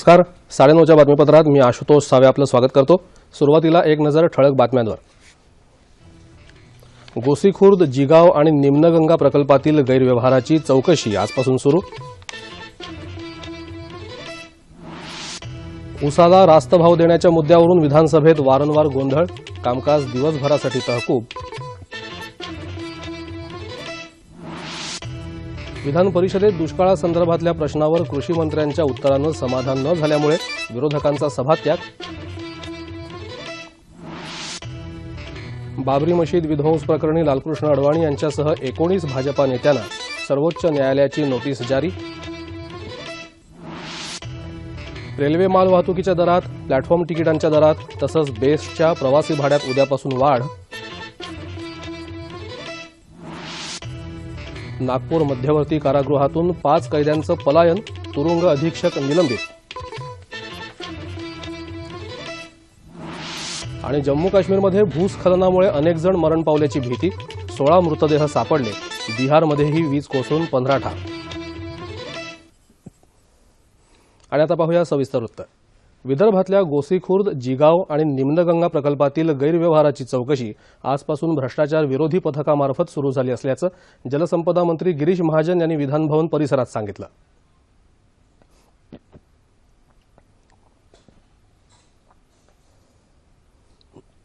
नमस्कार. साडेनऊच्या बातमीपत्रात मी आशुतोष सावे आपलं स्वागत करतो. सुरुवातीला एक नजर ठळक बातम्यांवर. गोसीखुर्द जिगाव आणि निम्नगंगा प्रकल्पातील गैरव्यवहाराची चौकशी आजपासून सुरू. उसाला रास्त भाव देण्याच्या मुद्द्यावरून विधानसभेत वारंवार गोंधळ कामकाज दिवसभरासाठी तहकूब विधान परिषदेत दुष्काळासंदर्भातल्या प्रश्नावर कृषी मंत्र्यांच्या उत्तरानं समाधान न झाल्यामुळे विरोधकांचा सभात्याग. बाबरी मशीद विध्वंस प्रकरणी लालकृष्ण अडवाणी यांच्यासह एकोणीस भाजपा नेत्यांना सर्वोच्च न्यायालयाची नोटीस जारी. रेल्वे मालवाहतुकीच्या दरात प्लॅटफॉर्म तिकिटांच्या दरात तसंच बेस्टच्या प्रवासी भाड्यात उद्यापासून वाढ. नागपूर मध्यवर्ती कारागृहातून पाच कैद्यांचं पलायन तुरुंग अधीक्षक निलंबित. आणि जम्मू काश्मीरमध्ये भूस्खलनामुळे अनेक जण मरण पावल्याची भीती सोळा मृतदेह सापडले. बिहारमध्येही वीज कोसळून पंधरा ठार. आणि आता पाहूया सविस्तर वृत्त विदर्भातल्या गोसीखुर्द जिगाव आणि निम्नगंगा प्रकल्पातील गैरव्यवहाराची चौकशी आजपासून भ्रष्टाचार विरोधी पथकामार्फत सुरू झाली असल्याचं जलसंपदा मंत्री गिरीश महाजन यांनी विधानभवन परिसरात सांगितलं.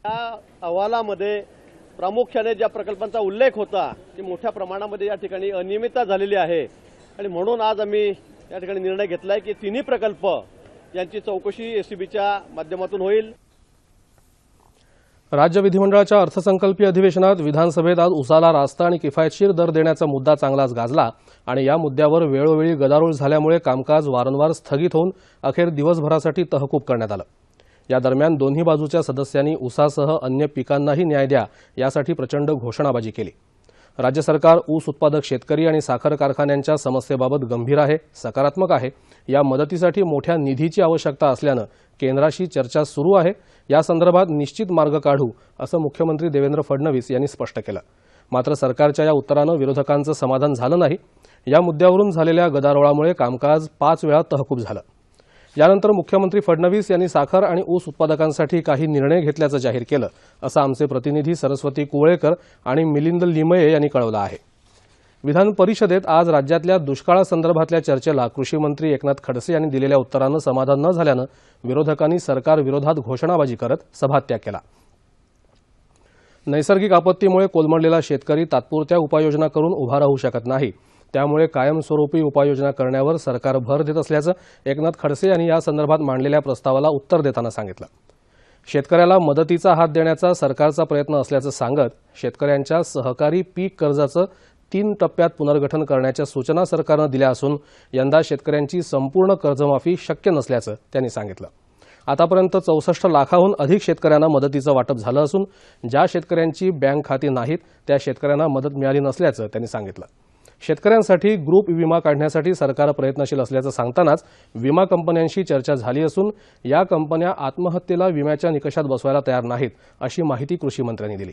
या अहवालामध्ये प्रामुख्याने ज्या प्रकल्पांचा उल्लेख होता ती मोठ्या प्रमाणामध्ये या ठिकाणी अनियमितता झालेली आहे. आणि म्हणून आज आम्ही या ठिकाणी निर्णय घेतला आहे की तिन्ही प्रकल्प यांची चौकशी एसीबीच्या माध्यमातून होईल. राज्य विधिमंडळाच्या अर्थसंकल्पीय अधिवेशनात विधानसभेत आज उसाला रास्त आणि किफायतशीर दर देण्याचा मुद्दा चांगलाच गाजला आणि या मुद्द्यावर वेळोवेळी गदारोळ झाल्यामुळे कामकाज वारंवार स्थगित होऊन अखेर दिवसभरासाठी तहकूब करण्यात आलं. या दरम्यान दोन्ही बाजूच्या सदस्यांनी उसासह अन्य पिकांनाही न्याय द्या यासाठी प्रचंड घोषणाबाजी केली. राज्य सरकार ऊस उत्पादक शेतकरी आणि साखर कारखान्यांच्या समस्येबाबत गंभीर आहे सकारात्मक आहे. या मदतीसाठी मोठ्या निधीची आवश्यकता असल्यानं केंद्राशी चर्चा सुरू आहे. या संदर्भात निश्चित मार्ग काढू असं मुख्यमंत्री देवेंद्र फडणवीस यांनी स्पष्ट केलं. मात्र सरकारच्या या उत्तरानं विरोधकांचं समाधान झालं नाही. या मुद्द्यावरून झालेल्या गदारोळामुळे कामकाज पाच वेळा तहकूब झालं. यानंतर मुख्यमंत्री फडणवीस यांनी साखर आणि ऊस उत्पादकांसाठी काही निर्णय घेतल्याचं जाहीर केलं असं आमचे प्रतिनिधी सरस्वती कुवळेकर आणि मिलिंद लिमये यांनी कळवलं आहे. विधान परिषदेत आज राज्यातल्या दुष्काळासंदर्भातल्या चर्चेला कृषी मंत्री एकनाथ खडसे यांनी दिलेल्या उत्तरानं समाधान न झाल्यानं विरोधकांनी सरकार विरोधात घोषणाबाजी करत सभात्याग केला. नैसर्गिक आपत्तीमुळे कोलमडलेला शेतकरी तात्पुरत्या उपाययोजना करून उभा राहू शकत नाही. त्यामुळे कायमस्वरूपी उपाययोजना करण्यावर सरकार भर देत असल्याचं एकनाथ खडसे यांनी या संदर्भात मांडलेल्या प्रस्तावाला उत्तर देताना सांगितलं. शेतकऱ्याला मदतीचा हात देण्याचा सरकारचा प्रयत्न असल्याचं सांगत शेतकऱ्यांच्या सहकारी पीक कर्जाचं तीन टप्प्यात पुनर्गठन करण्याच्या सूचना सरकारनं दिल्या असून यंदा शेतकऱ्यांची संपूर्ण कर्जमाफी शक्य नसल्याचं त्यांनी सांगितलं. आतापर्यंत चौसष्ट लाखाहून अधिक शेतकऱ्यांना मदतीचं वाटप झालं असून ज्या शेतकऱ्यांची बँक खाती नाहीत त्या शेतकऱ्यांना मदत मिळाली नसल्याचं त्यांनी सांगितलं. शेतकऱ्यांसाठी ग्रुप विमा काढण्यासाठी सरकार प्रयत्नशील असल्याचं सांगतानाच विमा कंपन्यांशी चर्चा झाली असून या कंपन्या आत्महत्येला विम्याच्या निकषात बसवायला तयार नाहीत अशी माहिती कृषी मंत्र्यांनी दिली.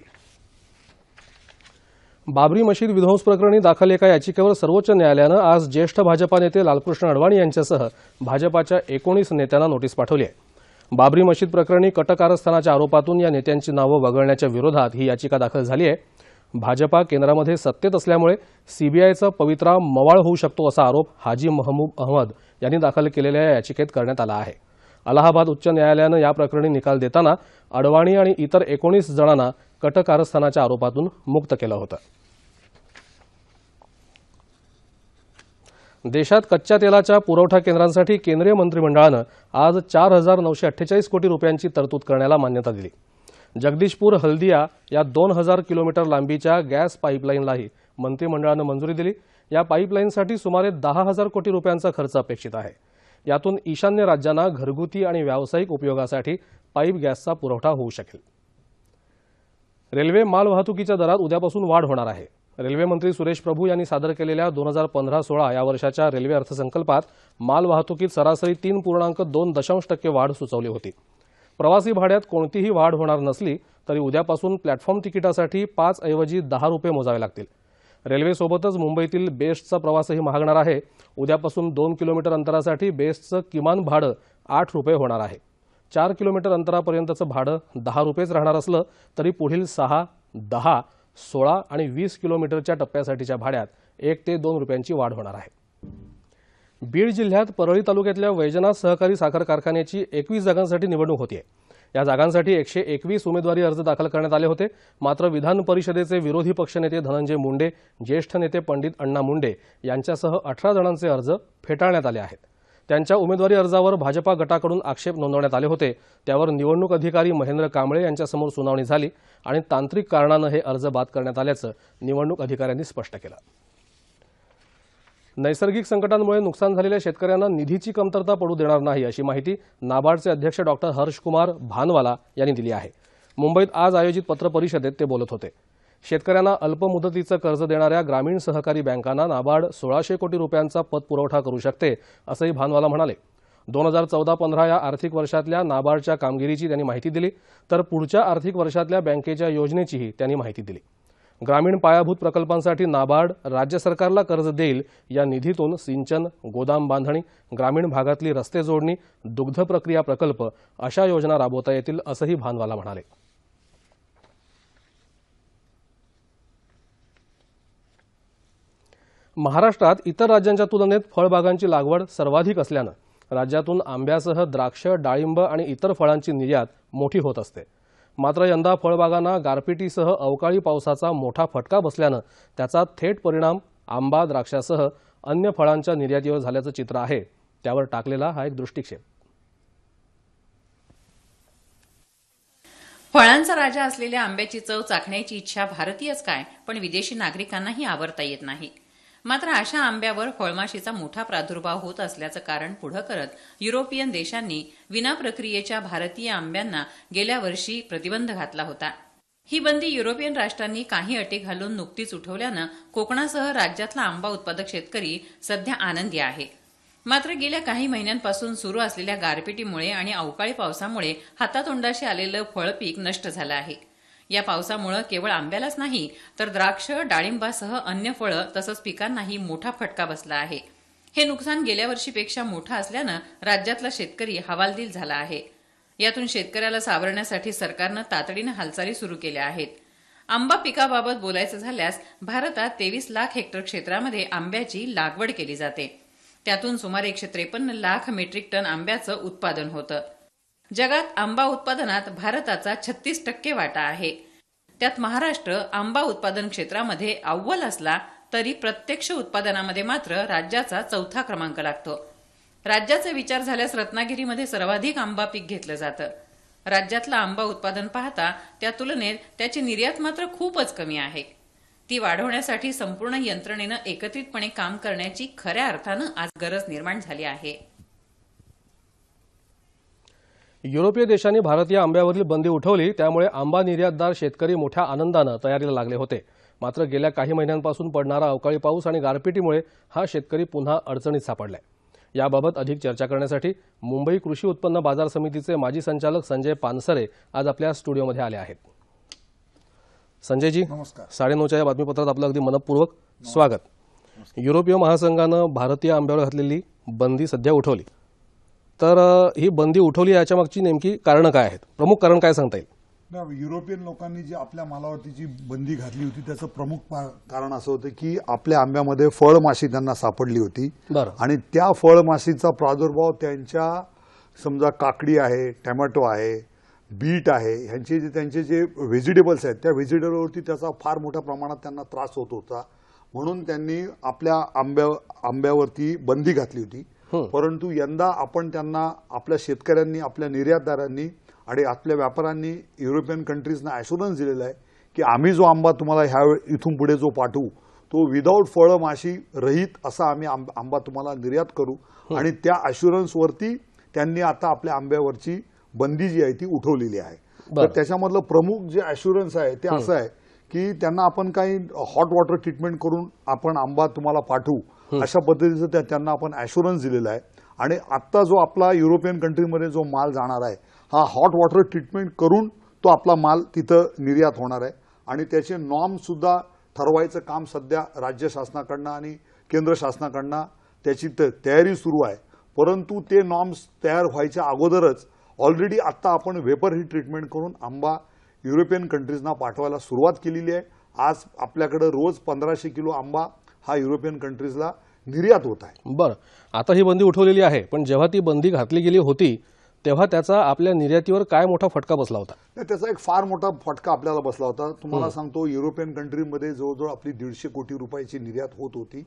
बाबरी मशीद विध्वंस प्रकरणी दाखल एका याचिकेवर सर्वोच्च न्यायालयानं आज ज्येष्ठ भाजपा नेते लालकृष्ण अडवाणी यांच्यासह भाजपाच्या एकोणीस नेत्यांना नोटीस पाठवली आहे. बाबरी मशीद प्रकरणी कटकारस्थानाच्या आरोपातून या नेत्यांची नावं वगळण्याच्या विरोधात ही याचिका दाखल झाली आहे. भाजपा केंद्रामध्ये सत्तेत असल्यामुळे सीबीआयचा पवित्रा मवाळ होऊ शकतो असा आरोप हाजी महमूब अहमद यांनी दाखल केलेल्या या याचिकेत करण्यात आला आहे. अलाहाबाद उच्च न्यायालयानं या प्रकरणी निकाल देताना अडवाणी आणि इतर एकोणीस जणांना कटकारस्थानाच्या आरोपातून मुक्त केलं होतं. देशात कच्च्या तेलाच्या पुरवठा केंद्रांसाठी केंद्रीय मंत्रिमंडळानं आज चार हजार नऊशे अठ्ठेचाळीस कोटी रुपयांची तरतूद करण्याला मान्यता दिली. जगदीशपूर हल्दिया या दोन हजार किलोमीटर लांबीच्या गॅस पाईपलाईनलाही मंत्रिमंडळानं मंजुरी दिली. या पाईपलाईनसाठी सुमारे दहा हजार कोटी रुपयांचा खर्च अपेक्षित आहे. यातून ईशान्य राज्यांना घरगुती आणि व्यावसायिक उपयोगासाठी पाईप गॅसचा पुरवठा होऊ शकेल. रेल्वे मालवाहतुकीच्या दरात उद्यापासून वाढ होणार आहे. रेल्वे मंत्री सुरेश प्रभू यांनी सादर केलेल्या दोन हजार पंधरा सोळा या वर्षाच्या रेल्वे अर्थसंकल्पात मालवाहतुकीत सरासरी तीन पूर्णांक दोन दशांश टक्के वाढ सुचवली होती. प्रवासी भाड्यात कोणतीही वाढ होणार नसली तरी उद्यापासून प्लॅटफॉर्म तिकिटासाठी पाच ऐवजी दहा रुपये मोजावे लागतील. रेल्वेसोबतच मुंबईतील बेस्टचा प्रवासही महागणार आहे. उद्यापासून दोन किलोमीटर अंतरासाठी बेस्टचं किमान भाडं आठ रुपये होणार आहे. चार किलोमीटर अंतरापर्यंतचं भाडं दहा रुपयेच राहणार असलं तरी पुढील सहा दहा सोळा आणि वीस किलोमीटरच्या टप्प्यासाठीच्या भाड्यात एक ते दोन रुपयांची वाढ होणार आहे. बीड जिल्ह्यात परळी तालुक्यातल्या वैजनाथ सहकारी साखर कारखान्याची एकवीस जागांसाठी निवडणूक होती या जागांसाठी एकशे एकवीस उमेदवारी अर्ज दाखल करण्यात आले होते. मात्र विधान परिषदेचे विरोधी पक्षनेते धनंजय मुंडे ज्येष्ठ नेते पंडित अण्णा मुंडे यांच्यासह अठरा जणांचे अर्ज फेटाळण्यात आले आहेत. त्यांच्या उमेदवारी अर्जावर भाजपा गटाकडून आक्षेप नोंदवण्यात आले होते. त्यावर निवडणूक अधिकारी महेंद्र कांबळे यांच्यासमोर सुनावणी झाली आणि तांत्रिक कारणानं हे अर्ज बाद करण्यात आल्याचं निवडणूक अधिकाऱ्यांनी स्पष्ट केलं. नैसर्गिक संकटांमुळे नुकसान झालेल्या शेतकऱ्यांना निधीची कमतरता पडू देणार नाही अशी माहिती नाबार्डचे अध्यक्ष डॉक्टर हर्षकुमार भानवाला यांनी दिली आहे. मुंबईत आज आयोजित पत्रपरिषदेत ते बोलत होते. शेतकऱ्यांना अल्प मुदतीचं कर्ज देणाऱ्या ग्रामीण सहकारी बँकांना नाबार्ड सोळाशे कोटी रुपयांचा पतपुरवठा करू शकते असंही भानवाला म्हणाले. दोन हजार चौदा पंधरा या आर्थिक वर्षातल्या नाबार्डच्या कामगिरीची त्यांनी माहिती दिली तर पुढच्या आर्थिक वर्षातल्या बँकेच्या योजनेचीही त्यांनी माहिती दिली. ग्रामीण पायाभूत प्रकल्पांसाठी नाबार्ड राज्य सरकारला कर्ज देईल या निधीतून सिंचन गोदाम बांधणी ग्रामीण भागातली रस्ते जोडणी दुग्ध प्रक्रिया प्रकल्प अशा योजना राबवता येतील असंही भानवाला म्हणाले. महाराष्ट्रात इतर राज्यांच्या तुलनेत फळबागांची लागवड सर्वाधिक असल्यानं राज्यातून आंब्यासह द्राक्ष डाळिंब आणि इतर फळांची निर्यात मोठी होत असते. मात्र यंदा फळबागांना गारपिटीसह अवकाळी पावसाचा मोठा फटका बसल्यानं त्याचा थेट परिणाम आंबा द्राक्षासह अन्य फळांच्या निर्यातीवर झाल्याचं चित्र आहे. त्यावर टाकलेला हा एक दृष्टिक्षेप. फळांचा राजा असलेल्या आंब्याची चव चाखण्याची इच्छा भारतीयच काय? पण विदेशी नागरिकांनाही आवरता येत नाही. मात्र अशा आंब्यावर फळमाशीचा मोठा प्रादुर्भाव होत असल्याचं कारण पुढं करत युरोपियन देशांनी विना प्रक्रियेच्या भारतीय आंब्यांना गेल्या वर्षी प्रतिबंध घातला होता. ही बंदी युरोपियन राष्ट्रांनी काही अटी घालून नुकतीच उठवल्यानं कोकणासह राज्यातला आंबा उत्पादक शेतकरी सध्या आनंदी आहे. मात्र गेल्या काही महिन्यांपासून सुरू असलेल्या गारपिटीमुळे आणि अवकाळी पावसामुळे हातातोंडाशी आलेलं फळपीक नष्ट झालं आहे. या पावसामुळे केवळ आंब्यालाच नाही तर द्राक्ष डाळिंबासह अन्य फळं तसंच पिकांनाही मोठा फटका बसला आहे. हे नुकसान गेल्या वर्षीपेक्षा मोठं असल्यानं राज्यातला शेतकरी हवालदिल झाला आहे. यातून शेतकऱ्याला सावरण्यासाठी सरकारनं तातडीनं हालचाली सुरू केल्या आहेत. आंबा पिकाबाबत बोलायचं झाल्यास भारतात तेवीस लाख हेक्टर क्षेत्रामध्ये आंब्याची लागवड केली जाते. त्यातून सुमारे एकशे त्रेपन्न लाख मेट्रिक टन आंब्याचं उत्पादन होतं. जगात आंबा उत्पादनात भारताचा छत्तीस टक्के वाटा आहे. त्यात महाराष्ट्र आंबा उत्पादन क्षेत्रामध्ये अव्वल असला तरी प्रत्यक्ष उत्पादनामध्ये मात्र राज्याचा चौथा क्रमांक लागतो. राज्याचा विचार झाल्यास रत्नागिरीमध्ये सर्वाधिक आंबा पीक घेतलं जातं. राज्यातलं आंबा उत्पादन पाहता त्या तुलनेत त्याची निर्यात मात्र खूपच कमी आहे. ती वाढवण्यासाठी संपूर्ण यंत्रणेनं एकत्रितपणे काम करण्याची खऱ्या अर्थानं आज गरज निर्माण झाली आहे. युरोपीय देशांनी भारतीय आंब्यावरील बंदी उठवली त्यामुळे आंबा निर्यातदार शेतकरी मोठ्या आनंदानं तयारीला लागले होते. मात्र गेल्या काही महिन्यांपासून पडणारा अवकाळी पाऊस आणि गारपिटीमुळे हा शेतकरी पुन्हा अडचणीत सापडलाय. याबाबत अधिक चर्चा करण्यासाठी मुंबई कृषी उत्पन्न बाजार समितीचे माजी संचालक संजय पानसरे आज आपल्या स्टुडिओमध्ये आले आहेत. संजयजी नमस्कार. साडेनऊच्या या बातमीपत्रात आपलं अगदी मनपूर्वक स्वागत. युरोपीय महासंघानं भारतीय आंब्यावर घातलेली बंदी सध्या उठवली. तर ही बंदी उठवली याच्या मागची नेमकी कारणं काय आहेत? प्रमुख कारण काय सांगता येईल? युरोपियन लोकांनी जी आपल्या मालावरती जी बंदी घातली होती त्याचं प्रमुख कारण असं होतं की आपल्या आंब्यामध्ये फळमाशी त्यांना सापडली होती. बरं. आणि त्या फळमाशीचा प्रादुर्भाव त्यांच्या समजा काकडी आहे टॅमॅटो आहे बीट आहे ह्यांचे जे त्यांचे जे व्हेजिटेबल्स आहेत त्या व्हेजिटेबलवरती त्याचा फार मोठ्या प्रमाणात त्यांना त्रास होत होता. म्हणून त्यांनी आपल्या आंब्या आंब्यावरती बंदी घातली होती. परंतु यंदा आपण त्यांना आपल्या शेतकऱ्यांनी आपल्या निर्यातदारांनी आणि आपल्या व्यापाऱ्यांनी युरोपियन कंट्रीजना ॲश्युरन्स दिलेला आहे की आम्ही जो आंबा तुम्हाला ह्या इथून पुढे जो पाठवू तो विदाऊट फळं माशी रहित असा आम्ही आंब- तुम्हाला निर्यात करू. आणि त्या ॲश्युरन्सवरती त्यांनी आता आपल्या आंब्यावरची बंदी जी आहे ती उठवलेली आहे. तर त्याच्यामधलं प्रमुख जे ॲश्युरन्स आहे ते असं आहे की त्यांना आपण काही हॉट वॉटर ट्रीटमेंट करून आपण आंबा तुम्हाला पाठवू. अशा पद्धतीचं त्या- त्यांना आपण ॲश्युरन्स दिलेला आहे. आणि आत्ता जो आपला युरोपियन कंट्रीमध्ये जो माल जाणार आहे हा हॉट वॉटर ट्रीटमेंट करून तो आपला माल तिथं निर्यात होणार आहे. आणि त्याचे नॉर्मसुद्धा ठरवायचं काम सध्या राज्य शासनाकडनं आणि केंद्र शासनाकडनं त्याची त- तयारी सुरू आहे. परंतु ते नॉर्म्स तयार व्हायच्या अगोदरच ऑलरेडी आत्ता आपण वेपर ही ट्रीटमेंट करून आंबा युरोपियन कंट्रीजना पाठवायला सुरुवात केलेली आहे. आज आपल्याकडं रोज पंधराशे किलो आंबा हा युरोपियन कंट्रीजला निर्यात होत आहे. बरं. आता ही बंदी उठवलेली आहे पण जेव्हा ती बंदी घातली गेली होती तेव्हा त्याचा आपल्या निर्यातीवर काय मोठा फटका बसला होता? नाही, त्याचा एक फार मोठा फटका आपल्याला बसला होता. तुम्हाला सांगतो युरोपियन कंट्रीमध्ये जवळजवळ आपली दीडशे कोटी रुपयाची निर्यात होत होती.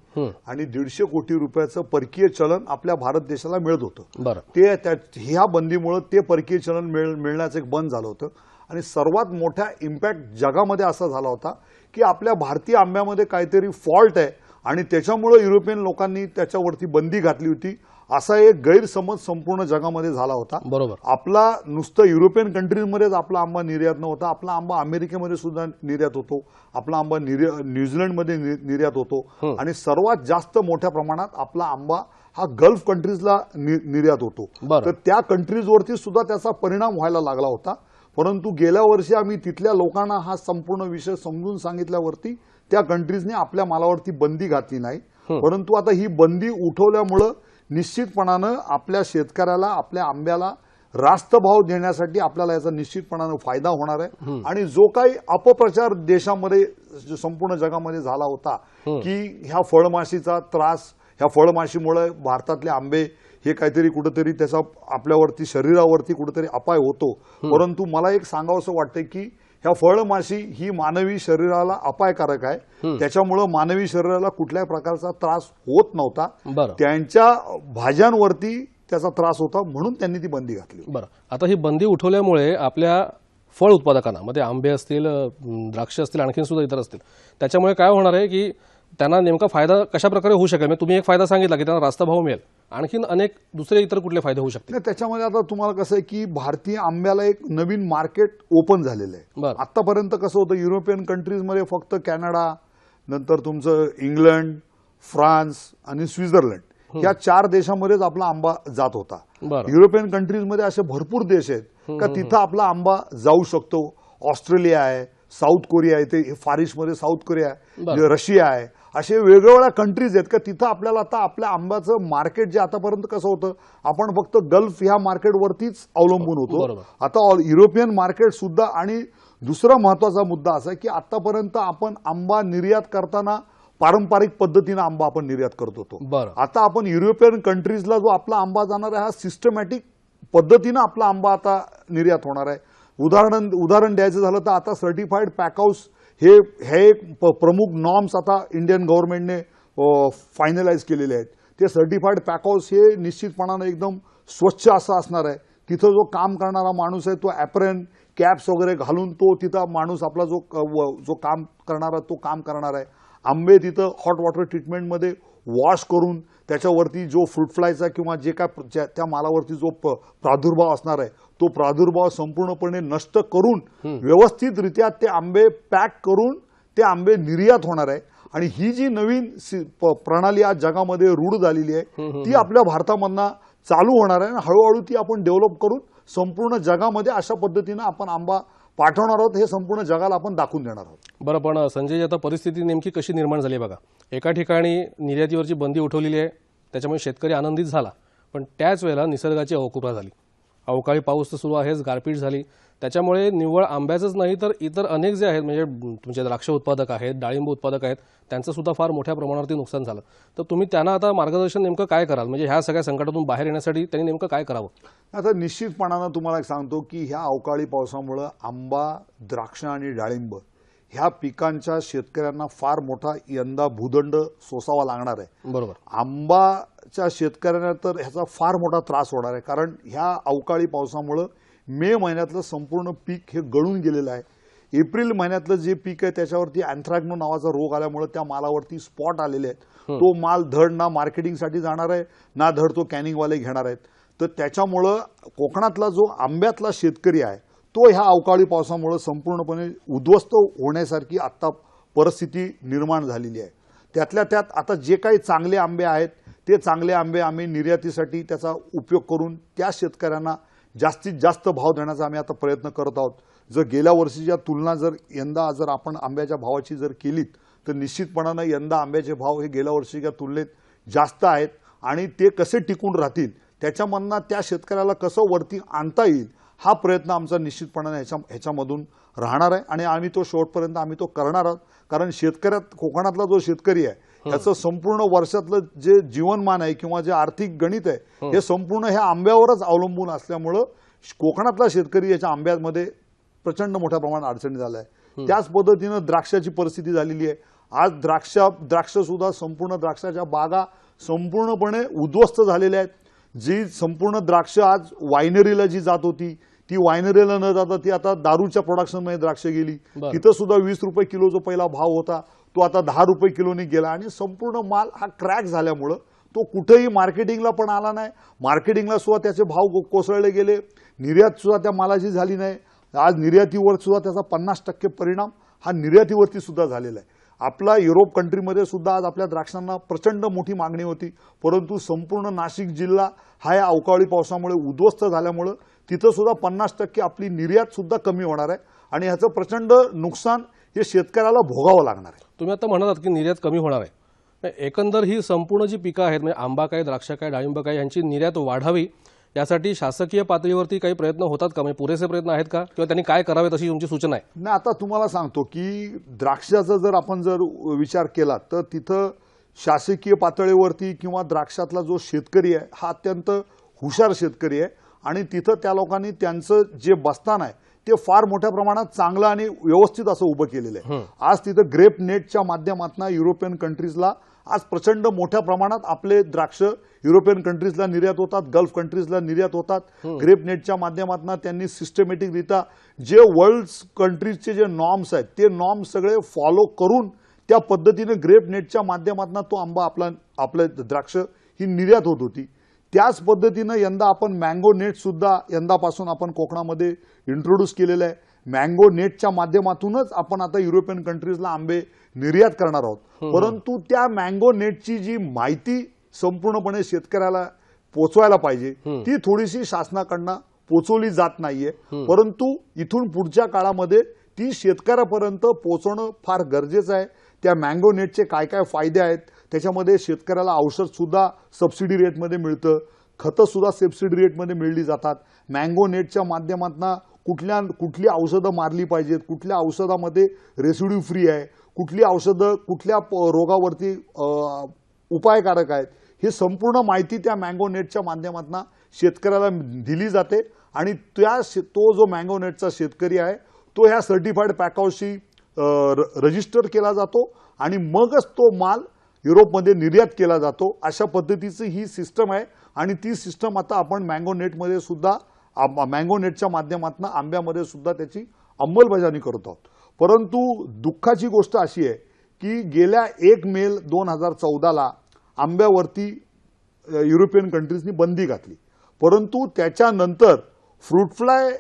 आणि दीडशे कोटी रुपयाचं परकीय चलन आपल्या भारत देशाला मिळत होतं. बरं. ते त्या ह्या बंदीमुळे ते परकीय चलन मिळ मिळण्याचं एक बंद झालं होतं. आणि सर्वात मोठा इम्पॅक्ट जगामध्ये असा झाला होता की आपल्या भारतीय आंब्यामध्ये काहीतरी फॉल्ट आहे. आणि त्याच्यामुळे युरोपियन लोकांनी त्याच्यावरती बंदी घातली होती. असा एक गैरसमज संपूर्ण जगामध्ये झाला होता. बरोबर. आपला नुसतं युरोपियन कंट्रीजमध्येच आपला आंबा निर्यात नव्हता. आपला आंबा अमेरिकेमध्ये सुद्धा निर्यात होतो. आपला आंबा निर्या- न्यूझीलंडमध्ये निर्यात होतो. आणि सर्वात जास्त मोठ्या प्रमाणात आपला आंबा हा गल्फ कंट्रीजला निर्यात होतो. तर त्या कंट्रीजवरती सुद्धा त्याचा परिणाम व्हायला लागला होता. परंतु गेल्या वर्षी आम्ही तिथल्या लोकांना हा संपूर्ण विषय समजून सांगितल्यावरती त्या कंट्रीजने आपल्या मालावरती बंदी घातली नाही. परंतु आता ही बंदी उठवल्यामुळं निश्चितपणानं आपल्या शेतकऱ्याला आपल्या आंब्याला रास्त भाव देण्यासाठी आपल्याला याचा निश्चितपणानं फायदा होणार आहे. आणि जो काही अपप्रचार देशामध्ये संपूर्ण जगामध्ये झाला होता की ह्या फळमाशीचा त्रास ह्या फळमाशीमुळे भारतातले आंबे हे काहीतरी कुठेतरी त्याचा आपल्यावरती शरीरावरती कुठेतरी अपाय होतो. परंतु मला एक सांगावंसं वाटतंय की ह्या फळमाशी ही मानवी शरीराला अपायकारक आहे. त्याच्यामुळं मानवी शरीराला कुठल्याही प्रकारचा त्रास होत नव्हता. बरं. त्यांच्या भाज्यांवरती त्याचा त्रास होता म्हणून त्यांनी ती बंदी घातली बरं. आता ही बंदी उठवल्यामुळे आपल्या फळ उत्पादकांना म्हणजे आंबे असतील द्राक्ष असतील आणखीन सुद्धा इतर असतील त्याच्यामुळे काय होणार आहे की त्यांना नेमका फायदा कशा प्रकारे होऊ शकेल? म्हणजे तुम्ही एक फायदा सांगितला की त्यांना रास्त भाव मिळेल. आणखीन अनेक दुसरे इतर कुठले फायदे होऊ शकतील. नाही त्याच्यामध्ये आता तुम्हाला कसं आहे की भारतीय आंब्याला एक नवीन मार्केट ओपन झालेलं आहे. आतापर्यंत कसं होतं युरोपियन कंट्रीजमध्ये फक्त कॅनडा नंतर तुमचं इंग्लंड फ्रान्स आणि स्वित्झर्लंड या चार देशामध्येच आपला आंबा जात होता. युरोपियन कंट्रीजमध्ये असे भरपूर देश आहेत का तिथं आपला आंबा जाऊ शकतो. ऑस्ट्रेलिया आहे साऊथ कोरिया आहे ते फार ईस्टमध्ये साऊथ कोरिया आहे. रशिया आहे असे वेगवेगळ्या कंट्रीज आहेत का? तिथं आपल्याला आता आपल्या आंब्याचं मार्केट जे आतापर्यंत कसं होतं आपण फक्त गल्फ ह्या मार्केटवरतीच अवलंबून होतो. आता ऑल- युरोपियन मार्केट सुद्धा आणि दुसरा महत्त्वाचा मुद्दा असा आहे की आतापर्यंत आपण आंबा निर्यात करताना पारंपरिक पद्धतीनं आंबा आपण निर्यात करत होतो. आता आपण युरोपियन कंट्रीजला जो आपला आंबा जाणार आहे हा सिस्टमॅटिक पद्धतीनं आपला आंबा आता निर्यात होणार आहे. उदाहरण उदाहरण द्यायचं झालं तर आता सर्टिफाईड पॅकहाऊस हे हे एक प- प्रमुख नॉर्म्स आता इंडियन गव्हर्नमेंटने फायनलाइज केलेले आहेत. ते सर्टिफाईड पॅकहाऊस हे निश्चितपणानं एकदम स्वच्छ असं असणार आहे. तिथं जो काम करणारा माणूस आहे तो ॲप्रेन कॅप्स वगैरे घालून तो तिथं माणूस आपला जो क- व- जो काम करणारा तो काम करणार आहे. आंबे तिथं हॉट वॉटर ट्रीटमेंटमध्ये वॉश करून त्याच्यावरती जो फ्रूट फ्लायचा किंवा जे काय त्या मालावरती जो प्रादुर्भाव असणार आहे तो प्रादुर्भाव संपूर्णपणे नष्ट करून व्यवस्थितरित्या ते आंबे पॅक करून ते आंबे निर्यात होणार आहे. आणि ही जी नवीन प्रणाली आज जगामध्ये रूढ झालेली आहे ती आपल्या भारतामधनं चालू होणार आहे आणि हळूहळू ती आपण डेव्हलप करून संपूर्ण जगामध्ये अशा पद्धतीनं आपण आंबा पाठवणार आहोत हे संपूर्ण जगाला आपण दाखवून देणार आहोत. बरं पण संजय आता परिस्थिती नेमकी कशी निर्माण झाली आहे बघा? एका ठिकाणी निर्यातीवरची बंदी उठवलेली आहे त्याच्यामुळे शेतकरी आनंदित झाला पण त्याच वेळेला निसर्गाची अवकृपा झाली. अवकाळी पाऊस तर सुरू आहेच गारपीट झाली. त्याच्यामुळे निव्वळ आंब्याचंच नाही तर इतर अनेक जे आहेत म्हणजे तुमचे द्राक्ष उत्पादक आहेत डाळिंब उत्पादक आहेत त्यांचं सुद्धा फार मोठ्या प्रमाणावरती नुकसान झालं. तर तुम्ही त्यांना आता मार्गदर्शन नेमकं काय कराल? म्हणजे ह्या सगळ्या संकटातून बाहेर येण्यासाठी त्यांनी नेमकं काय करावं? आता निश्चितपणानं तुम्हाला एक सांगतो की ह्या अवकाळी पावसामुळं आंबा द्राक्ष आणि डाळिंब ह्या पिकांच्या शेतकऱ्यांना फार मोठा यंदा भूदंड सोसावा लागणार आहे. बरोबर. आंबाच्या शेतकऱ्यांना तर ह्याचा फार मोठा त्रास होणार आहे. कारण ह्या अवकाळी पावसामुळं मे महिन्यातलं संपूर्ण पीक हे गळून गेलेलं आहे. एप्रिल महिन्यातलं जे पीक आहे त्याच्यावरती अँथ्रॅक्नो नावाचा रोग आल्यामुळे त्या मालावरती स्पॉट आलेले आहेत. तो माल धड ना मार्केटिंगसाठी जाणार आहे ना धड तो कॅनिंगवाले घेणार आहेत. तर त्याच्यामुळं कोकणातला जो आंब्यातला शेतकरी आहे तो ह्या अवकाळी पावसामुळं संपूर्णपणे उद्ध्वस्त होण्यासारखी आत्ता परिस्थिती निर्माण झालेली आहे. त्यातल्या त्यात आता जे काही चांगले आंबे आहेत ते चांगले आंबे आम्ही निर्यातीसाठी त्याचा उपयोग करून त्या शेतकऱ्यांना जास्तीत जास्त भाव देण्याचा आम्ही आता प्रयत्न करत आहोत. जर गेल्या वर्षीच्या तुलना जर यंदा जर आपण आंब्याच्या भावाची जर केलीत तर निश्चितपणानं यंदा आंब्याचे भाव हे गेल्या वर्षीच्या तुलनेत जास्त आहेत आणि ते कसे टिकून राहतील त्याच्यामधनं त्या शेतकऱ्याला कसं वरती आणता येईल हा प्रयत्न आमचा निश्चितपणाने ह्याच्या ह्याच्यामधून राहणार आहे आणि आम्ही तो शेवटपर्यंत आम्ही तो करणार आहोत. कारण शेतकऱ्यात कोकणातला जो शेतकरी आहे त्याचं संपूर्ण वर्षातलं जे जीवनमान आहे किंवा जे आर्थिक गणित आहे हे. संपूर्ण ह्या आंब्यावरच अवलंबून असल्यामुळं कोकणातला शेतकरी याच्या आंब्यामध्ये प्रचंड मोठ्या प्रमाणात अडचणी झाल्या आहे त्याच पद्धतीनं द्राक्षाची परिस्थिती झालेली आहे. आज द्राक्षा द्राक्ष सुद्धा संपूर्ण द्राक्षाच्या बागा संपूर्णपणे उद्ध्वस्त झालेल्या आहेत. जी संपूर्ण द्राक्ष आज वायनरीला जी जात होती ती वायनरीला न जाता ती आता दारूच्या प्रोडक्शनमध्ये द्राक्ष गेली. तिथं सुद्धा वीस रुपये किलो जो पहिला भाव होता तो आता दहा रुपये किलोने गेला आणि संपूर्ण माल हा क्रॅक झाल्यामुळं तो कुठेही मार्केटिंगला पण आला नाही. मार्केटिंगला सुद्धा त्याचे भाव कोसळले गेले. निर्यात सुद्धा त्या मालाची झाली नाही. आज निर्यातीवर सुद्धा त्याचा पन्नास टक्के परिणाम हा निर्यातीवरती सुद्धा झालेला आहे. आपला युरोप कंट्रीमध्ये सुद्धा आज आपल्या द्राक्षांना प्रचंड मोठी मागणी होती. परंतु संपूर्ण नाशिक जिल्हा हा या अवकाळी पावसामुळे उद्ध्वस्त झाल्यामुळं तिथं सुद्धा पन्नास टक्के आपली निर्यातसुद्धा कमी होणार आहे आणि ह्याचं प्रचंड नुकसान हे शेतकऱ्याला भोगावं लागणार आहे. तुम्ही आता म्हणतात की निर्यात कमी होणार आहे. एकंदर ही संपूर्ण जी पिकं आहेत म्हणजे आंबा काय द्राक्ष काय डाळिंब काय यांची निर्यात वाढावी यासाठी शासकीय पातळीवरती काही प्रयत्न होतात का? म्हणजे पुरेसे प्रयत्न आहेत का? किंवा त्यांनी काय करावेत अशी तुमची सूचना आहे? नाही आता तुम्हाला सांगतो की द्राक्षाचा जर आपण जर विचार केला तर तिथं शासकीय पातळीवरती किंवा द्राक्षातला जो शेतकरी आहे हा अत्यंत हुशार शेतकरी आहे आणि तिथं त्या लोकांनी त्यांचं जे बस्तान आहे ते फार मोठ्या प्रमाणात चांगलं आणि व्यवस्थित असं उभं केलेलं आहे. आज तिथं ग्रेप नेटच्या माध्यमातून युरोपियन कंट्रीजला आज प्रचंड मोठ्या प्रमाणात आपले द्राक्ष युरोपियन कंट्रीजला निर्यात होतात गल्फ कंट्रीजला निर्यात होतात. ग्रेप नेटच्या माध्यमातून त्यांनी सिस्टमॅटिकरित्या जे वर्ल्ड कंट्रीजचे जे नॉर्म्स आहेत ते नॉर्म्स सगळे फॉलो करून त्या पद्धतीने ग्रेप नेटच्या माध्यमातून तो आंबा आपला आपले द्राक्ष ही निर्यात होत होती. त्याच पद्धतीनं यंदा आपण मँगो नेट सुद्धा यंदापासून आपण कोकणामध्ये इंट्रोड्यूस केलेलं आहे. मँगो नेटच्या माध्यमातूनच आपण आता युरोपियन कंट्रीजला आंबे निर्यात करणार आहोत. परंतु त्या मँगो नेटची जी माहिती संपूर्णपणे शेतकऱ्याला पोचवायला पाहिजे ती थोडीशी शासनाकडनं पोचवली जात नाहीये. परंतु इथून पुढच्या काळामध्ये ती शेतकऱ्यापर्यंत पोचवणं फार गरजेचं आहे. त्या मँगो नेटचे काय काय फायदे आहेत त्याच्यामध्ये शेतकऱ्याला औषध सुद्धा सबसिडी रेटमध्ये मिळतं खतं सुद्धा सबसिडी रेटमध्ये मिळली जातात. मँगो नेटच्या माध्यमातून कुठल्या कुठली औषधं मारली पाहिजेत कुठल्या औषधामध्ये रेसिड्यू फ्री आहे कुठली औषधं कुठल्या प- रोगावरती उपायकारक आहेत ही संपूर्ण माहिती त्या मँगो नेटच्या माध्यमातून शेतकऱ्याला दिली जाते. आणि त्या शे- तो जो मँगो नेटचा शेतकरी आहे तो ह्या सर्टिफाईड पॅकहाऊसशी रजिस्टर केला जातो. आणि मगच तो माल युरोपमध्ये निर्यात केला जातो. अशा पद्धतीची ही सिस्टम आहे. आणि ती सिस्टम आता आपण मँगो नेटमध्ये सुद्धा आम- मँगो नेटच्या माध्यमातून आंब्यामध्ये सुद्धा त्याची अंमलबजावणी करत आहोत. परंतु दुःखाची गोष्ट अशी आहे की गेल्या एक मेल दोन हजार चौदाला आंब्यावरती युरोपियन कंट्रीजनी बंदी घातली. परंतु त्याच्यानंतर फ्रूट फ्लाय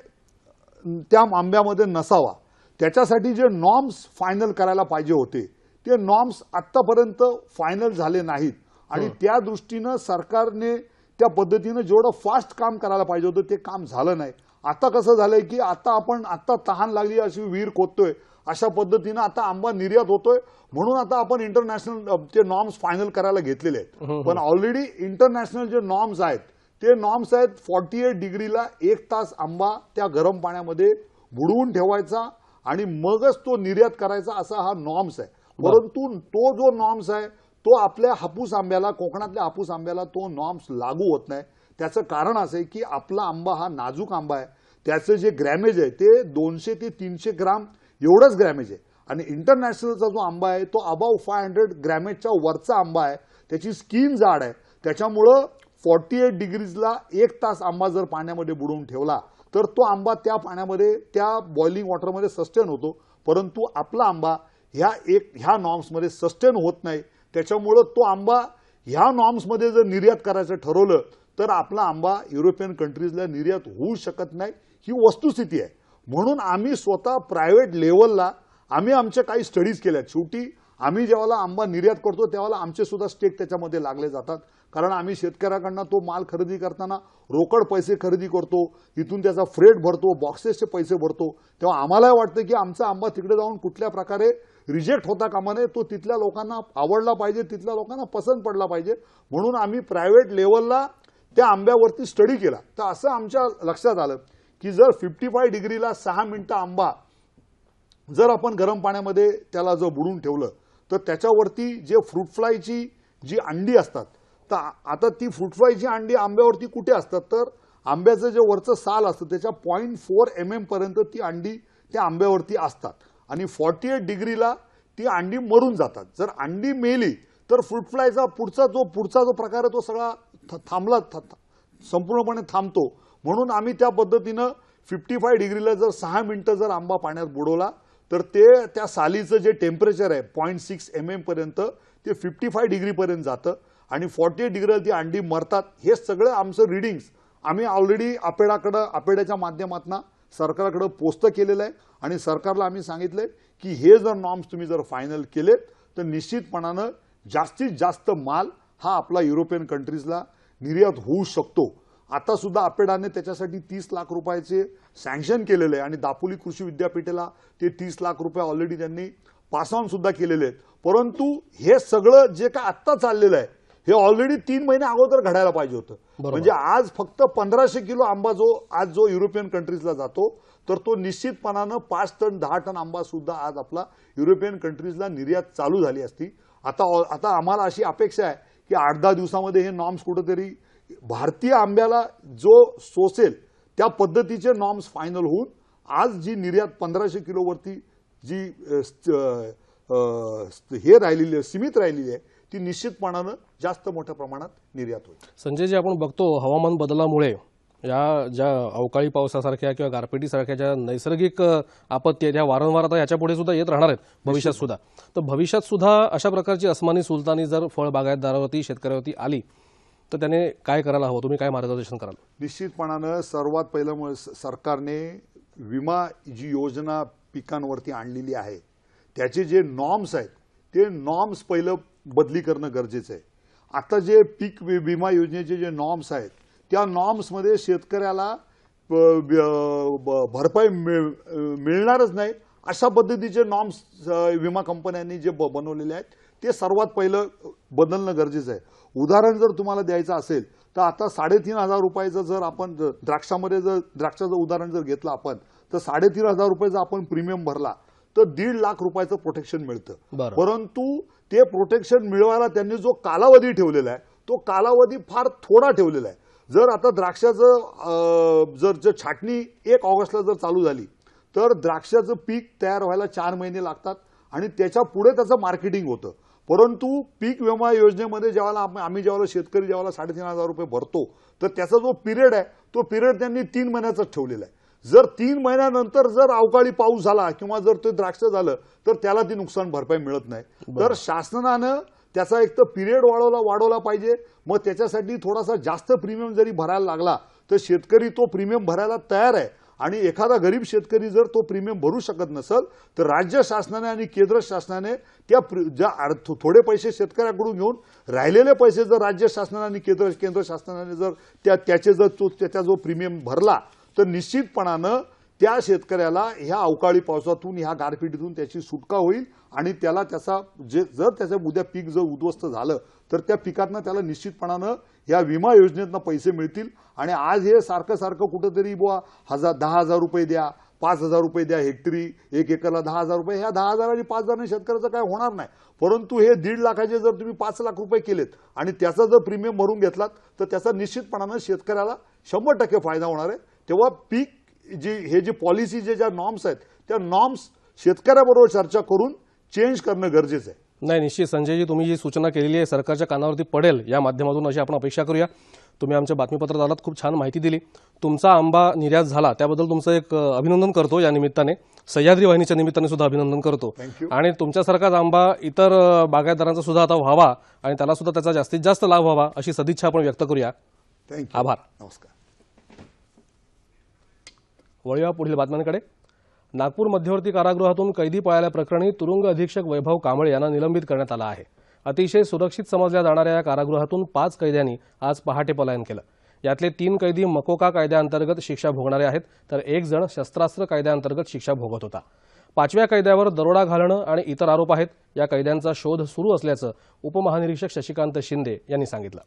त्या आंब्यामध्ये नसावा. त्याच्यासाठी जे नॉर्म्स फायनल करायला पाहिजे होते ते नॉर्म्स आत्तापर्यंत फायनल झाले नाहीत. आणि त्या दृष्टीनं सरकारने त्या पद्धतीनं जेवढं फास्ट काम करायला पाहिजे होतं ते काम झालं नाही. आता कसं झालंय की आता आपण आता तहान लागली अशी विहीर खोदतोय. अशा पद्धतीनं आता आंबा निर्यात होतोय. म्हणून आता आपण इंटरनॅशनल ते नॉर्म्स फायनल करायला घेतलेले आहेत. पण ऑलरेडी इंटरनॅशनल जे नॉर्म्स आहेत ते नॉर्म्स आहेत फॉर्टी एट डिग्रीला एक तास आंबा त्या गरम पाण्यामध्ये बुडवून ठेवायचा आणि मगच तो निर्यात करायचा असा हा नॉर्म्स आहे. परंतु तो जो नॉर्म्स आहे तो आपल्या हापूस आंब्याला कोकणातल्या हापूस आंब्याला तो नॉर्म्स लागू होत नाही. त्याचं कारण असं आहे की आपला आंबा हा नाजूक आंबा आहे. त्याचं जे ग्रॅमेज आहे ते दोनशे ते तीनशे ग्राम एवढंच ग्रॅमेज आहे. आणि इंटरनॅशनलचा जो आंबा आहे तो अबाव फाय हंड्रेड ग्रॅमेजच्या वरचा आंबा आहे. त्याची स्किन जाड आहे. त्याच्यामुळं फॉर्टी एट डिग्रीजला एक तास आंबा जर पाण्यामध्ये बुडवून ठेवला तर तो आंबा त्या पाण्यामध्ये त्या बॉइलिंग वॉटरमध्ये सस्टेन होतो. परंतु आपला आंबा ह्या एक ह्या नॉर्म्समध्ये सस्टेन होत नाही. त्याच्यामुळं तो आंबा ह्या नॉर्म्समध्ये जर निर्यात करायचं ठरवलं तर आपला आंबा युरोपियन कंट्रीजला निर्यात होऊ शकत नाही. ही वस्तुस्थिती आहे. म्हणून आम्ही स्वतः प्रायव्हेट लेवलला आम्ही आमच्या काही स्टडीज केल्या. शेवटी आम्ही जेव्हा आंबा निर्यात करतो तेव्हा आमचे सुद्धा स्टेक त्याच्यामध्ये लागले जातात. कारण आम्ही शेतकऱ्याकडनं तो माल खरेदी करताना रोकड पैसे खरेदी करतो तिथून त्याचा फ्रेट भरतो बॉक्सेसचे पैसे भरतो. तेव्हा आम्हालाही वाटतं की आमचा आंबा तिकडे जाऊन कुठल्या प्रकारे रिजेक्ट होता कामा नये तो तिथल्या लोकांना आवडला पाहिजे तिथल्या लोकांना पसंत पडला पाहिजे. म्हणून आम्ही प्रायव्हेट लेवलला त्या आंब्यावरती स्टडी केला. तर असं आमच्या लक्षात आलं की जर फिफ्टी फाय डिग्रीला सहा मिनटं आंबा जर आपण गरम पाण्यामध्ये त्याला जर बुडून ठेवलं तर त्याच्यावरती जे फ्रूट फ्लायची जी अंडी असतात तर आता ती फ्रूट फ्लायची अंडी आंब्यावरती कुठे असतात? तर आंब्याचं जे वरचं साल असतं त्याच्या पॉईंट फोर एम एम पर्यंत ती अंडी त्या आंब्यावरती असतात. आणि फॉर्टी एट डिग्रीला ती अंडी मरून जातात. जर अंडी मेली तर फ्रूट फ्लायचा पुढचा जो पुढचा जो प्रकार आहे तो सगळा थ- थांबला संपूर्णपणे थांबतो. म्हणून आम्ही त्या पद्धतीनं फिफ्टी फाय डिग्रीला जर सहा मिनटं जर आंबा पाण्यात बुडवला तर ते त्या सालीचं जे टेम्परेचर आहे पॉईंट सिक्स एम एम पर्यंत ते फिफ्टी फाय डिग्रीपर्यंत जातं. आणि फॉर्टी एट डिग्रीला ती अंडी मरतात. हे सगळं आमचं रिडिंग्स आम्ही ऑलरेडी आपेडाकडं आपेड्याच्या माध्यमातून सरकारकडं पोचतं केलेलं आहे. आणि सरकारला आम्ही सांगितलंय की हे जर नॉर्म्स तुम्ही जर फायनल केलेत तर निश्चितपणानं जास्तीत जास्त माल हा आपला युरोपियन कंट्रीजला निर्यात होऊ शकतो. आता सुद्धा आपेडाने त्याच्यासाठी तीस लाख रुपयाचे सँक्शन केलेले आहे आणि दापोली कृषी विद्यापीठाला ते तीस लाख रुपये ऑलरेडी त्यांनी पास ऑन सुद्धा केलेले आहेत. परंतु हे सगळं जे काय आत्ता चाललेलं आहे हे ऑलरेडी तीन महिने अगोदर घडायला पाहिजे होतं. म्हणजे आज फक्त पंधराशे किलो आंबा जो आज जो युरोपियन कंट्रीजला जातो तर तो निश्चितपणानं पाच टन दहा टन आंबा सुद्धा आज आपला युरोपियन कंट्रीजला निर्यात चालू झाली असती आता आता आम्हाला अशी अपेक्षा आहे की आठ दहा दिवसामध्ये हे नॉर्म्स कुठेतरी भारतीय आंब्याला जो सोसेल त्या पद्धतीचे नॉर्म्स फायनल होऊन आज जी निर्यात पंधराशे किलोवरती जी हे राहिलेली आहे सीमित राहिलेली आहे ती निश्चितपणानं जास्त मोठ्या प्रमाणात निर्यात होईल. संजयजी आपण बघतो हवामान बदलामुळे या ज्या अवकाळी पावसासारख्या किंवा गारपिटीसारख्या ज्या नैसर्गिक आपत्ती आहेत त्या वारंवार आता याच्यापुढे सुद्धा येत राहणार आहेत भविष्यात सुद्धा. तर भविष्यात सुद्धा अशा प्रकारची अस्मानी सुलतानी जर फळ बागायतदारावरती शेतकऱ्यावरती आली तर त्याने काय करायला हवं? तुम्ही काय मार्गदर्शन कराल? निश्चितपणानं सर्वात पहिलं सरकारने विमा जी योजना पिकांवरती आणलेली आहे त्याचे जे नॉर्म्स आहेत ते नॉर्म्स पहिलं बदली करणं गरजेचं आहे. आता जे पीक विमा योजनेचे जे नॉर्म्स आहेत त्या नॉर्म्समध्ये शेतकऱ्याला भरपाई मिळ- मिळणारच नाही. अशा पद्धतीचे नॉर्म्स विमा कंपन्यांनी जे ब- बनवलेले आहेत ते सर्वात पहिलं बदलणं गरजेचं आहे. उदाहरण जर तुम्हाला द्यायचं असेल तर आता साडेतीन हजार रुपयाचं जर आपण द्राक्षामध्ये जर द्राक्षाचं उदाहरण जर घेतलं आपण तर साडेतीन हजार रुपयाचा आपण प्रीमियम भरला तर दीड लाख रुपयाचं प्रोटेक्शन मिळतं. परंतु ते प्रोटेक्शन मिळवायला त्यांनी जो कालावधी ठेवलेला आहे तो कालावधी फार थोडा ठेवलेला आहे. जर आता द्राक्षाचं जर जर छाटणी एक ऑगस्टला जर चालू झाली तर द्राक्षाचं पीक तयार व्हायला चार महिने लागतात आणि त्याच्या पुढे त्याचं मार्केटिंग होतं. परंतु पीक विमा योजनेमध्ये ज्यावेळेला आम्ही ज्यावेळेला शेतकरी ज्यावेळेला साडेतीन हजार रुपये भरतो तर त्याचा जो पिरियड आहे तो पिरियड त्यांनी तीन महिन्याचाच ठेवलेला आहे. जर तीन महिन्यानंतर जर अवकाळी पाऊस झाला किंवा जर ते द्राक्ष झालं तर त्याला ती नुकसान भरपाई मिळत नाही. तर शासनानं त्याचा एक तर पिरियड वाढवला वाढवला पाहिजे. मग त्याच्यासाठी थोडासा जास्त प्रीमियम जरी भरायला लागला तर शेतकरी तो प्रीमियम भरायला तयार आहे. आणि एखादा गरीब शेतकरी जर तो प्रीमियम भरू शकत नसेल तर राज्य शासनाने आणि केंद्र शासनाने त्या प्र- ज्या थोडे पैसे शेतकऱ्याकडून घेऊन राहिलेले पैसे जर राज्य शासनाने आणि केंद्र केंद्र शासनाने जर त्या त्याचे जर तो त्याचा जो प्रीमियम भरला तर निश्चितपणानं त्या शेतकऱ्याला ह्या अवकाळी पावसातून ह्या गारपिटीतून त्याची सुटका होईल आणि त्याला त्याचा जे जर त्याचं उद्या पीक जर उद्ध्वस्त झालं तर त्या पिकातनं त्याला निश्चितपणानं या विमा योजनेतनं पैसे मिळतील. आणि आज हे सारखं सारखं कुठंतरी बुवा हजार दहा हजार रुपये द्या पाच हजार रुपये द्या हेक्टरी एक एकरला दहा हजार रुपये ह्या दहा हजार आणि पाच हजार शेतकऱ्याचं काय होणार नाही. परंतु हे दीड लाखाचे जर तुम्ही पाच लाख रुपये केलेत आणि त्याचा जर प्रीमियम भरून घेतलात तर त्याचा निश्चितपणानं शेतकऱ्याला शंभर टक्के फायदा होणार आहे. तेव्हा पीक जी हे जे पॉलिसी जे ज्या नॉर्म्स आहेत त्या नॉर्म्स शेतकऱ्याबरोबर चर्चा करून चेंज करणं गरजेचं आहे. नाही निश्चित. संजयजी तुम्ही जी सूचना केलेली आहे सरकारच्या कानावरती पडेल या माध्यमातून अशी आपण अपेक्षा करूया. तुम्ही आमच्या बातमीपत्रात आलात खूप छान माहिती दिली. तुमचा आंबा निर्यात झाला त्याबद्दल तुमचं एक अभिनंदन करतो या निमित्ताने. सह्याद्री वाहिनीच्या निमित्ताने सुद्धा अभिनंदन करतो. आणि तुमच्यासारखाच आंबा इतर बागायतदारांचा सुद्धा आता व्हावा आणि त्याला सुद्धा त्याचा जास्तीत जास्त लाभ व्हावा अशी सदिच्छा आपण व्यक्त करूया. आभार. नमस्कार. वळूया पुढील बातम्यांकडे. नागपूर मध्यवर्ती कारागृहातून कैदी पळाल्याप्रकरणी तुरुंग अधीक्षक वैभव कांबळे यांना निलंबित करण्यात आलं आहे. अतिशय सुरक्षित समजल्या जाणाऱ्या या कारागृहातून पाच कैद्यांनी आज पहाटे पलायन केलं. यातले तीन कैदी मकोका कायद्याअंतर्गत शिक्षा भोगणारे आहेत तर एक जण शस्त्रास्त्र कायद्याअंतर्गत शिक्षा भोगत होता. पाचव्या कैद्यावर दरोडा घालणं आणि इतर आरोप आहेत या कैद्यांचा शोध सुरू असल्याचं उपमहानिरीक्षक शशिकांत शिंदे यांनी सांगितलं.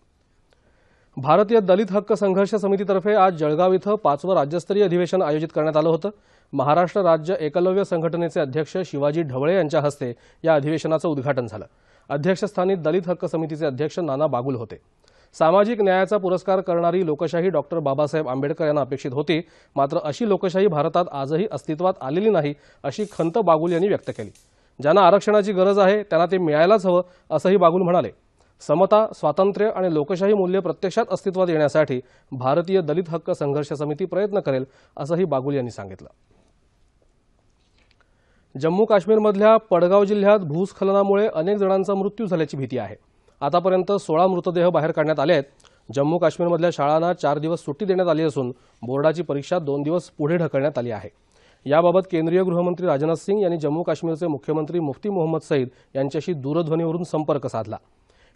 भारतीय दलित हक्क संघर्ष समितीतर्फे आज जळगाव इथं पाचवं राज्यस्तरीय अधिवेशन आयोजित करण्यात आलं होतं. महाराष्ट्र राज्य एकलव्य संघटनेचे अध्यक्ष शिवाजी ढवळे यांच्या हस्ते या अधिवेशनाचं उद्घाटन झालं. अध्यक्षस्थानी दलित हक्क समितीचे अध्यक्ष नाना बागुल होते. सामाजिक न्यायाचा पुरस्कार करणारी लोकशाही डॉक्टर बाबासाहेब आंबेडकर यांना अपेक्षित होती मात्र अशी लोकशाही भारतात आजही अस्तित्वात आलेली नाही अशी खंत बागुल यांनी व्यक्त केली. ज्यांना आरक्षणाची गरज आहे त्यांना ते मिळायलाच हवं असंही बागुल म्हणाले. समता स्वातंत्र्य आणि लोकशाही मूल्य प्रत्यक्षात अस्तित्वात येण्यासाठी भारतीय दलित हक्क संघर्ष समिती प्रयत्न करेल असंही बागुल यांनी सांगितलं. जम्मू काश्मीरमधल्या पडगाव जिल्ह्यात भूस्खलनामुळे अनेक जणांचा मृत्यू झाल्याची भीती आहे. आतापर्यंत सोळा मृतदेह बाहेर काढण्यात आले आहेत. जम्मू काश्मीरमधल्या शाळांना चार दिवस सुट्टी देण्यात आली असून बोर्डाची परीक्षा दोन दिवस पुढे ढकलण्यात आली आहे. याबाबत केंद्रीय गृहमंत्री राजनाथ सिंग यांनी जम्मू काश्मीरचे मुख्यमंत्री मुफ्ती मोहम्मद सईद यांच्याशी दूरध्वनीवरून संपर्क साधला.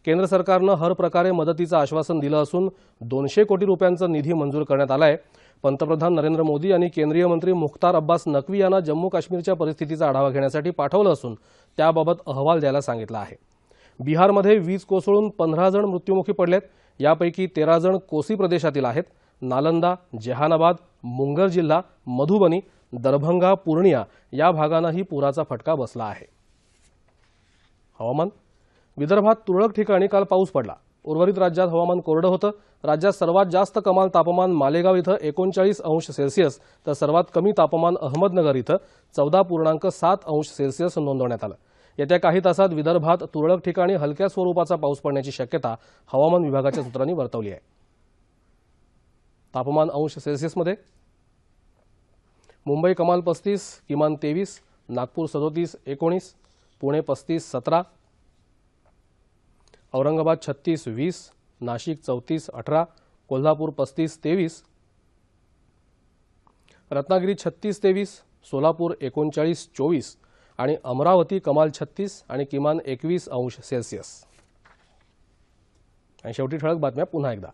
केंद्र सरकारनं हर प्रकारे मदतीचं आश्वासन दिलं असून दोनशे कोटी रुपयांचा निधी मंजूर करण्यात आला आहे पंतप्रधान नरेंद्र मोदी यांनी केंद्रीय मंत्री मुख्तार अब्बास नक्वी यांना जम्मू काश्मीरच्या परिस्थितीचा आढावा घेण्यासाठी पाठवलं असून त्याबाबत अहवाल द्यायला सांगितलं आहे. बिहारमध्ये वीज कोसळून पंधरा जण मृत्युमुखी पडलेत. यापैकी तेरा जण कोसी प्रदेशातील आहेत. नालंदा जेहानाबाद मुंगर जिल्हा मधुबनी दरभंगा पूर्णिया या भागांनाही पुराचा फटका बसला आहे. हवामान विदर्भात तुरळक ठिकाणी काल पाऊस पडला. उर्वरित राज्यात हवामान कोरडं होतं. राज्यात सर्वात जास्त कमाल तापमान मालेगाव इथं एकोणचाळीस अंश सेल्सिअस तर सर्वात कमी तापमान अहमदनगर इथं चौदा पूर्णांक सात अंश सेल्सिअस नोंदवण्यात आलं. येत्या काही तासात विदर्भात तुरळक ठिकाणी हलक्या स्वरूपाचा पाऊस पडण्याची शक्यता हवामान विभागाच्या सूत्रांनी वर्तवली आहे. तापमान अंश सेल्सिअसमध्ये मुंबई कमाल पस्तीस किमान तेवीस नागपूर सदोतीस एकोणीस पुणे पस्तीस सतरा औरंगाबाद छत्तीस वीस नाशिक चौतीस अठरा कोल्हापूर पस्तीस तेवीस रत्नागिरी छत्तीस तेवीस सोलापूर एकोणचाळीस चोवीस आणि अमरावती कमाल छत्तीस आणि किमान एकवीस अंश सेल्सिअस. आणि शेवटी ठळक बातम्या पुन्हा एकदा.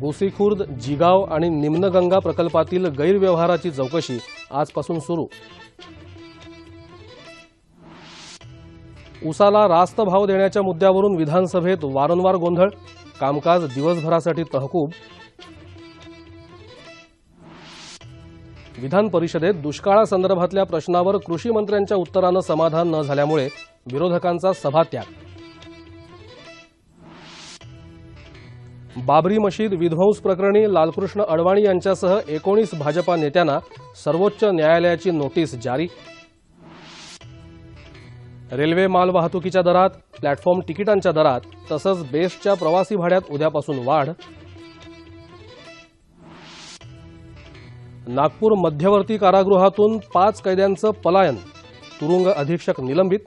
गोसीखुर्द जिगाव आणि निम्नगंगा प्रकल्पातील गैरव्यवहाराची चौकशी आजपासून सुरू. उसाला रास्त भाव देण्याच्या मुद्द्यावरून विधानसभेत वारंवार गोंधळ कामकाज दिवसभरासाठी तहकूब. विधान परिषदेत दुष्काळासंदर्भातल्या प्रश्नावर कृषी मंत्र्यांच्या उत्तरानं समाधान न झाल्यामुळे विरोधकांचा सभात्याग. बाबरी मशीद विध्वंस प्रकरणी लालकृष्ण अडवाणी यांच्यासह एकोणीस भाजपा नेत्यांना सर्वोच्च न्यायालयाची नोटीस जारी. रेल्वे माल वाहतुकीच्या दरात प्लॅटफॉर्म तिकिटांच्या दरात तसंच बेस्टच्या प्रवासी भाड्यात उद्यापासून वाढ. नागपूर मध्यवर्ती कारागृहातून पाच कैद्यांचं पलायन तुरुंग अधीक्षक निलंबित.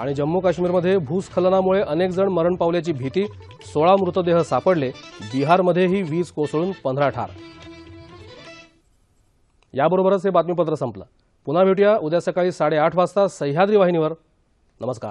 आणि जम्मू काश्मीरमध्ये भूस्खलनामुळे अनेक जण मरण पावल्याची भीती सोळा मृतदेह सापडले बिहारमध्येही वीज कोसळून पंधरा ठार. याबरोबरच हे बातमीपत्र संपलं. पुन्हा भेटूया. उद्या सकाळी साडेआठ वाजता सह्याद्री वाहिनीवर. नमस्कार.